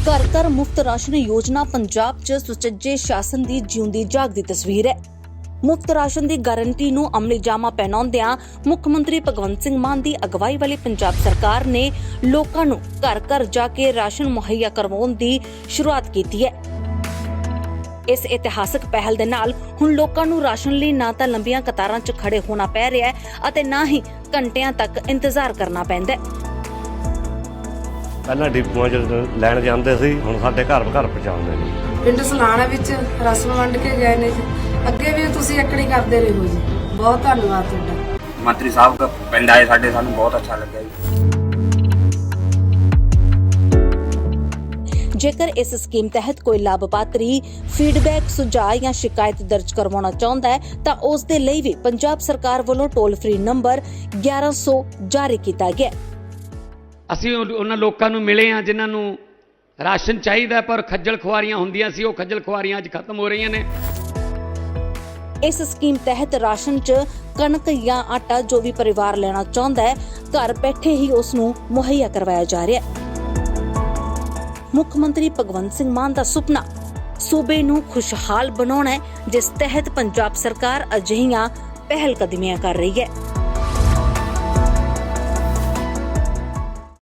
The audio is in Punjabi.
ਘਰ ਘਰ ਮੁਫਤ ਰਾਸ਼ਨ ਯੋਜਨਾ ਪੰਜਾਬ 'ਚ ਸੁਚੱਜੇ ਸ਼ਾਸਨ ਦੀ ਜਿਉਂਦੀ ਜਾਗਦੀ ਤਸਵੀਰ ਹੈ। ਮੁਫਤ ਰਾਸ਼ਨ ਦੀ ਗਾਰੰਟੀ ਨੂੰ ਅਮਲੀ ਜਾਮਾ ਪਹਿਨਾਉਂਦਿਆਂ ਮੁੱਖ ਮੰਤਰੀ ਭਗਵੰਤ ਸਿੰਘ ਮਾਨ ਦੀ ਅਗਵਾਈ ਵਾਲੀ ਪੰਜਾਬ ਸਰਕਾਰ ਨੇ ਲੋਕਾਂ ਨੂੰ ਘਰ ਘਰ ਜਾ ਕੇ ਰਾਸ਼ਨ ਮੁਹੱਈਆ ਕਰਵਾਉਣ ਦੀ ਸ਼ੁਰੂਆਤ ਕੀਤੀ ਹੈ। ਇਸ ਇਤਿਹਾਸਕ ਪਹਿਲ ਦੇ ਨਾਲ ਹੁਣ ਲੋਕਾਂ ਨੂੰ ਰਾਸ਼ਨ ਲਈ ਨਾ ਤਾਂ ਲੰਬੀਆਂ ਕਤਾਰਾਂ 'ਚ ਖੜੇ ਹੋਣਾ ਪੈ ਰਿਹਾ ਹੈ ਅਤੇ ਨਾ ਹੀ ਘੰਟਿਆਂ ਤੱਕ ਇੰਤਜ਼ਾਰ ਕਰਨਾ ਪੈਂਦਾ ਹੈ। ਪਹਿਲਾਂ ਡਿਪੂਆਂ 'ਚ ਲੈਣ ਜਾਂਦੇ ਸੀ ਹੁਣ ਸਾਡੇ ਘਰ ਘਰ ਪਹੁੰਚਾਉਂਦੇ ਨੇ। ਪਿੰਡ ਸਲਾਣਾ ਵਿੱਚ ਰਸਮ ਵੰਡ ਕੇ ਗਏ ਨੇ ਜੀ। ਅੱਗੇ ਵੀ ਤੁਸੀਂ ਇਕੜੀ ਕਰਦੇ ਰਹੋ ਜੀ। ਬਹੁਤ ਧੰਨਵਾਦ ਤੁਹਾਡਾ। ਮੰਤਰੀ ਸਾਹਿਬ ਦਾ ਪਿੰਡ ਆਏ ਸਾਡੇ ਸਾਨੂੰ ਬਹੁਤ ਅੱਛਾ ਲੱਗਿਆ ਜੀ। ਜੇਕਰ ਇਸ ਸਕੀਮ ਤਹਿਤ ਕੋਈ ਲਾਭਪਾਤਰੀ ਫੀਡਬੈਕ ਸੁਝਾਅ ਜਾਂ ਸ਼ਿਕਾਇਤ ਦਰਜ ਕਰਵਾਉਣਾ ਚਾਹੁੰਦਾ ਹੈ ਤਾਂ ਉਸ ਦੇ ਲਈ ਵੀ ਪੰਜਾਬ ਸਰਕਾਰ ਵੱਲੋਂ ਟੋਲ ਫ੍ਰੀ ਨੰਬਰ 1100 ਜਾਰੀ ਕੀਤਾ ਗਿਆ ਹੈ। ਅਸੀਂ ਉਹਨਾਂ ਲੋਕਾਂ ਨੂੰ ਮਿਲੇ ਆ ਜਿਨ੍ਹਾਂ ਨੂੰ ਰਾਸ਼ਨ ਚਾਹੀਦਾ ਪਰ ਖੱਜਲ ਖੁਆਰੀਆਂ ਹੁੰਦੀਆਂ ਸੀ, ਉਹ ਖੱਜਲ ਖੁਆਰੀਆਂ ਅੱਜ ਖਤਮ ਹੋ ਰਹੀਆਂ ਨੇ। ਇਸ ਸਕੀਮ ਤਹਿਤ ਰਾਸ਼ਨ 'ਚ ਕਣਕ ਜਾਂ ਆਟਾ ਜੋ ਵੀ ਪਰਿਵਾਰ ਲੈਣਾ ਚਾਹੁੰਦਾ ਹੈ, ਘਰ ਬੈਠੇ ਹੀ ਉਸ ਨੂੰ ਮੁਹੱਈਆ ਕਰਵਾਇਆ ਜਾ ਰਿਹਾ ਹੈ। ਮੁੱਖ ਮੰਤਰੀ ਭਗਵੰਤ ਸਿੰਘ ਮਾਨ ਦਾ ਸੁਪਨਾ, ਸੂਬੇ ਨੂੰ ਖੁਸ਼ਹਾਲ ਬਣਾਉਣਾ ਹੈ, ਜਿਸ ਤਹਿਤ ਪੰਜਾਬ ਸਰਕਾਰ ਅਜਿਹੀਆਂ ਪਹਿਲ ਕਦਮੀਆਂ ਕਰ ਰਹੀ ਹੈ।